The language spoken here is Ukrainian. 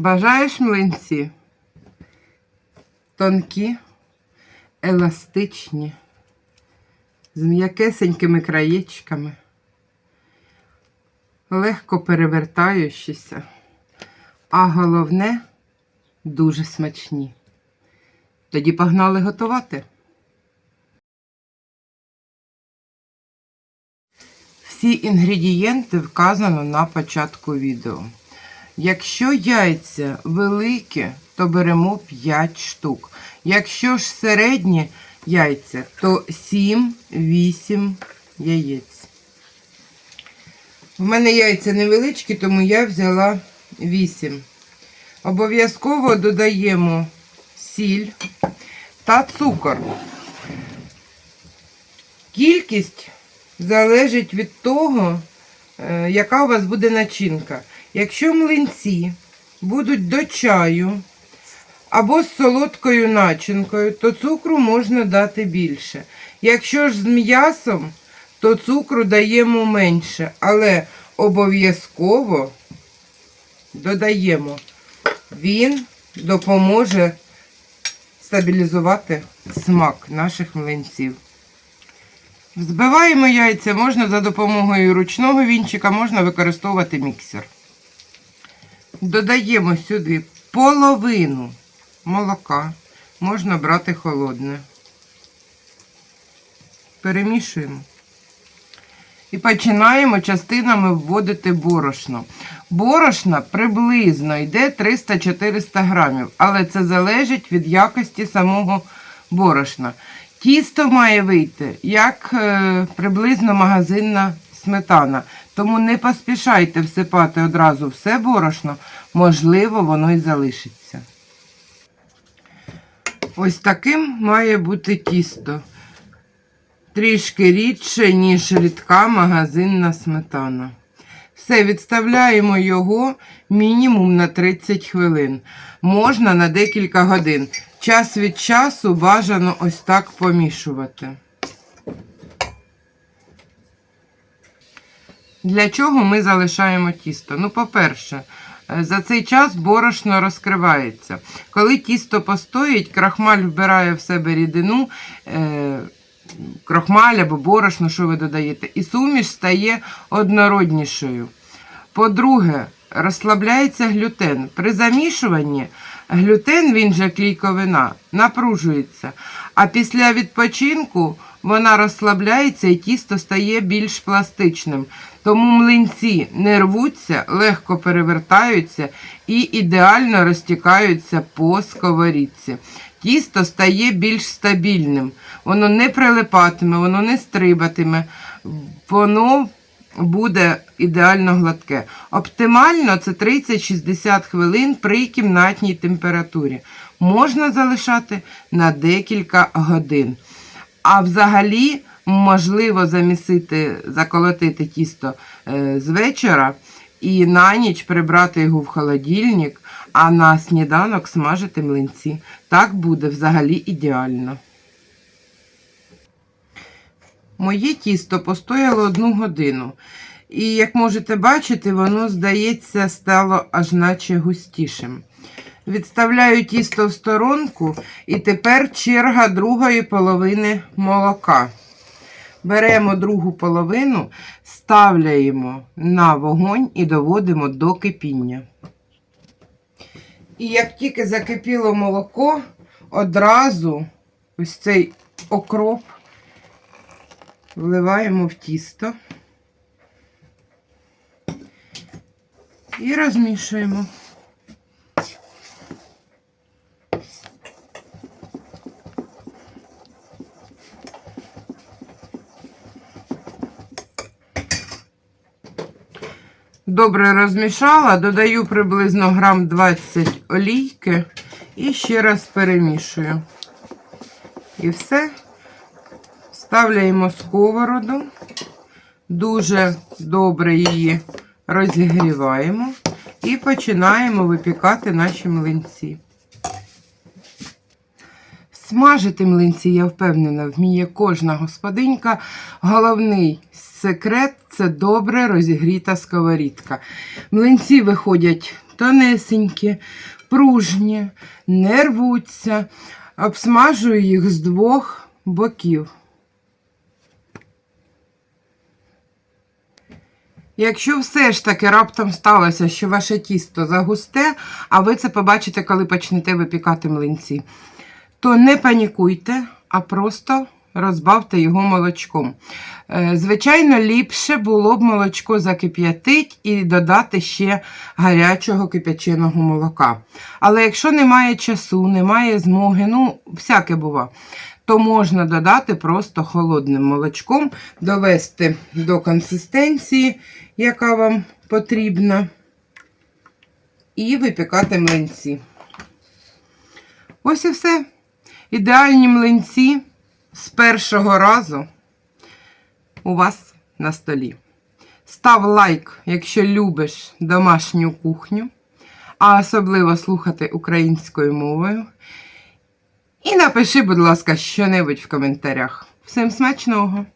Бажаєш млинці? Тонкі, еластичні, з м'якесенькими краєчками, легко перевертаючися, а головне дуже смачні. Тоді погнали готувати. Всі інгредієнти вказано на початку відео. Якщо яйця великі, то беремо 5 штук. Якщо ж середні яйця, то 7-8 яєць. В мене яйця невеличкі, тому я взяла 8. Обов'язково додаємо сіль та цукор. Кількість залежить від того, е, яка у вас буде начинка. Якщо млинці будуть до чаю або з солодкою начинкою, то цукру можна дати більше. Якщо ж з м'ясом, то цукру даємо менше, але обов'язково додаємо. Він допоможе стабілізувати смак наших млинців. Взбиваємо яйця можна за допомогою ручного вінчика, можна використовувати міксер. Додаємо сюди половину молока, можна брати холодне. Перемішуємо. І починаємо частинами вводити борошно. Борошна приблизно йде 300-400 грамів, але це залежить від якості самого борошна. Тісто має вийти як е, приблизно магазинна сметана. Тому не поспішайте всипати одразу все борошно, можливо, воно і залишиться. Ось таким має бути тісто. Трішки рідше, ніж рідка магазинна сметана. Все, відставляємо його мінімум на 30 хвилин. Можна на декілька годин. Час від часу бажано ось так помішувати. Для чого ми залишаємо тісто? Ну, по-перше, е, за цей час борошно розкривається. Коли тісто постоїть, крахмаль вбирає в себе рідину, е, крахмаль або борошно, що ви додаєте, і суміш стає однороднішою. По-друге, розслабляється глютен. При замішуванні глютен, він же клійковина, напружується. А після відпочинку вона розслабляється і тісто стає більш пластичним. Тому млинці не рвуться, легко перевертаються і ідеально розтікаються по сковорідці. Тісто стає більш стабільним. Воно не прилипатиме, воно не стрибатиме, воно буде ідеально гладке. Оптимально це 30-60 хвилин при кімнатній температурі. Можна залишати на декілька годин. А взагалі можливо замісити, заколотити тісто е, з вечора і на ніч прибрати його в холодильник, а на сніданок смажити млинці. Так буде взагалі ідеально. Моє тісто постояло одну годину. І, як можете бачити, воно, здається, стало аж наче густішим. Відставляю тісто в сторонку, і тепер черга другої половини молока. Беремо другу половину, ставляємо на вогонь і доводимо до кипіння. І як тільки закипіло молоко, одразу ось цей окроп вливаємо в тісто і розмішуємо. Добре розмішала, додаю приблизно грам 20 олійки і ще раз перемішую. І все. Ставляємо сковороду, дуже добре її розігріваємо і починаємо випікати наші млинці. Смажити млинці, я впевнена, вміє кожна господинька. Головний секрет це добре розігріта сковорідка. Млинці виходять тонесенькі, пружні, не рвуться. Обсмажую їх з двох боків. Якщо все ж таки раптом сталося, що ваше тісто загусте, а ви це побачите, коли почнете випікати млинці, то не панікуйте, а просто розбавте його молочком. Е, Звичайно, ліпше було б молочко закип'ятити і додати ще гарячого кип'яченого молока. Але якщо немає часу, немає змоги, ну, всяке бува, то можна додати просто холодним молочком, довести до консистенції, яка вам потрібна, і випікати млинці. Ось і все. Ідеальні млинці з першого разу у вас на столі. Став лайк, якщо любиш домашню кухню, а особливо слухати українською мовою. І напиши, будь ласка, що-небудь в коментарях. Всім смачного!